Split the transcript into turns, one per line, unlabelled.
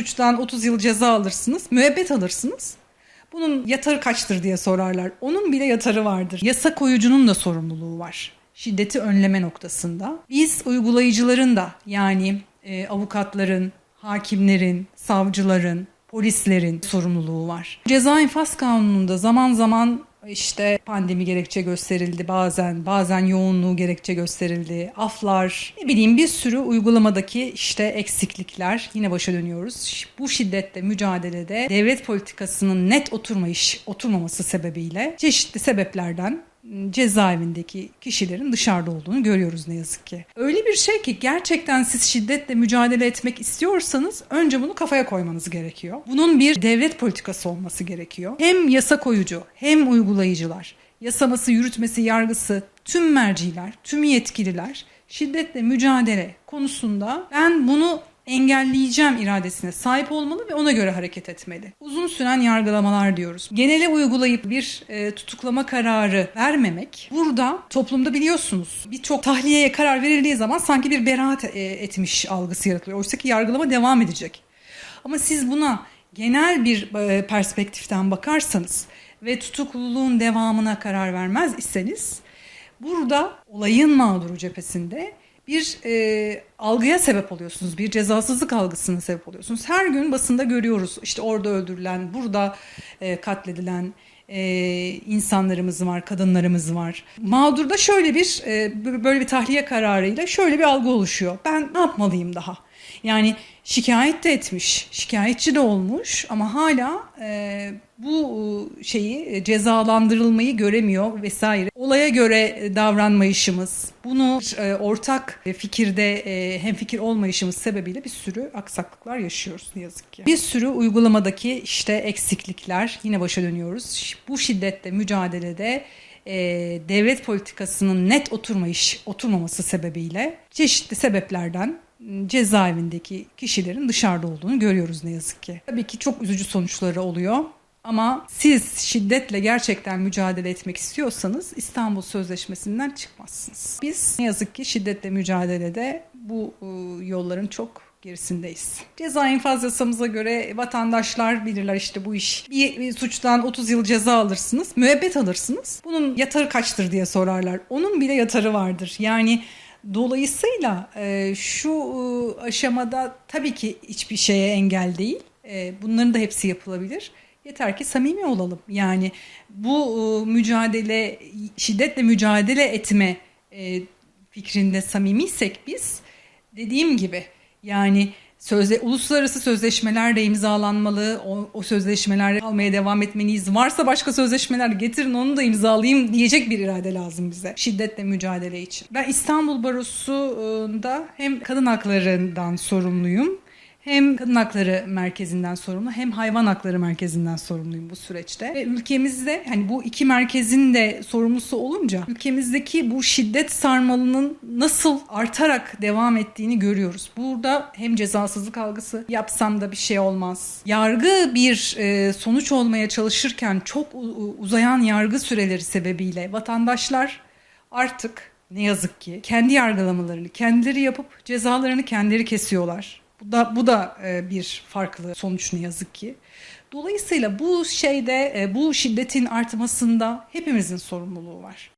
suçtan 30 yıl ceza alırsınız, müebbet alırsınız. Bunun yatarı kaçtır diye sorarlar. Onun bile yatarı vardır. Yasa koyucunun da sorumluluğu var. Şiddeti önleme noktasında. Biz uygulayıcıların da yani e, avukatların, hakimlerin, savcıların, polislerin sorumluluğu var. Ceza infaz kanununda zaman zaman işte pandemi gerekçe gösterildi bazen, bazen yoğunluğu gerekçe gösterildi, aflar, ne bileyim bir sürü uygulamadaki işte eksiklikler yine başa dönüyoruz. Bu şiddette mücadelede devlet politikasının net oturmayış, oturmaması sebebiyle çeşitli sebeplerden cezaevindeki kişilerin dışarıda olduğunu görüyoruz ne yazık ki. Öyle bir şey ki gerçekten siz şiddetle mücadele etmek istiyorsanız önce bunu kafaya koymanız gerekiyor. Bunun bir devlet politikası olması gerekiyor. Hem yasa koyucu hem uygulayıcılar, yasaması, yürütmesi, yargısı, tüm merciler, tüm yetkililer şiddetle mücadele konusunda ben bunu engelleyeceğim iradesine sahip olmalı ve ona göre hareket etmeli. Uzun süren yargılamalar diyoruz. Genele uygulayıp bir e, tutuklama kararı vermemek burada toplumda biliyorsunuz birçok tahliyeye karar verildiği zaman sanki bir beraat e, etmiş algısı yaratılıyor. Oysa ki yargılama devam edecek. Ama siz buna genel bir e, perspektiften bakarsanız ve tutukluluğun devamına karar vermez iseniz burada olayın mağduru cephesinde bir e, algıya sebep oluyorsunuz. Bir cezasızlık algısına sebep oluyorsunuz. Her gün basında görüyoruz işte orada öldürülen, burada e, katledilen e, insanlarımız var, kadınlarımız var. Mağdurda şöyle bir e, böyle bir tahliye kararıyla şöyle bir algı oluşuyor. Ben ne yapmalıyım daha? Yani şikayet de etmiş, şikayetçi de olmuş ama hala e, bu şeyi e, cezalandırılmayı göremiyor vesaire. Olaya göre davranmayışımız, bunu e, ortak fikirde e, hem fikir olmayışımız sebebiyle bir sürü aksaklıklar yaşıyoruz ne yazık ki. Bir sürü uygulamadaki işte eksiklikler yine başa dönüyoruz. Bu şiddette mücadelede e, devlet politikasının net oturmayış oturmaması sebebiyle çeşitli sebeplerden cezaevindeki kişilerin dışarıda olduğunu görüyoruz ne yazık ki. Tabii ki çok üzücü sonuçları oluyor. Ama siz şiddetle gerçekten mücadele etmek istiyorsanız İstanbul Sözleşmesi'nden çıkmazsınız. Biz ne yazık ki şiddetle mücadelede bu ıı, yolların çok gerisindeyiz. Ceza infaz yasamıza göre vatandaşlar bilirler işte bu iş. Bir, bir suçtan 30 yıl ceza alırsınız, müebbet alırsınız. Bunun yatarı kaçtır diye sorarlar. Onun bile yatarı vardır. Yani Dolayısıyla e, şu e, aşamada tabii ki hiçbir şeye engel değil. E, bunların da hepsi yapılabilir. Yeter ki samimi olalım. Yani bu e, mücadele, şiddetle mücadele etme e, fikrinde samimiysek biz dediğim gibi yani sözde uluslararası sözleşmeler de imzalanmalı. O, o sözleşmelerde kalmaya devam etmeliyiz. Varsa başka sözleşmeler getirin onu da imzalayayım diyecek bir irade lazım bize. Şiddetle mücadele için. Ben İstanbul Barosu'nda hem kadın haklarından sorumluyum hem kadın hakları merkezinden sorumlu hem hayvan hakları merkezinden sorumluyum bu süreçte. Ve ülkemizde hani bu iki merkezin de sorumlusu olunca ülkemizdeki bu şiddet sarmalının nasıl artarak devam ettiğini görüyoruz. Burada hem cezasızlık algısı yapsam da bir şey olmaz. Yargı bir e, sonuç olmaya çalışırken çok uzayan yargı süreleri sebebiyle vatandaşlar artık ne yazık ki kendi yargılamalarını kendileri yapıp cezalarını kendileri kesiyorlar. Bu da bu da e, bir farklı sonuç ne yazık ki. Dolayısıyla bu şeyde e, bu şiddetin artmasında hepimizin sorumluluğu var.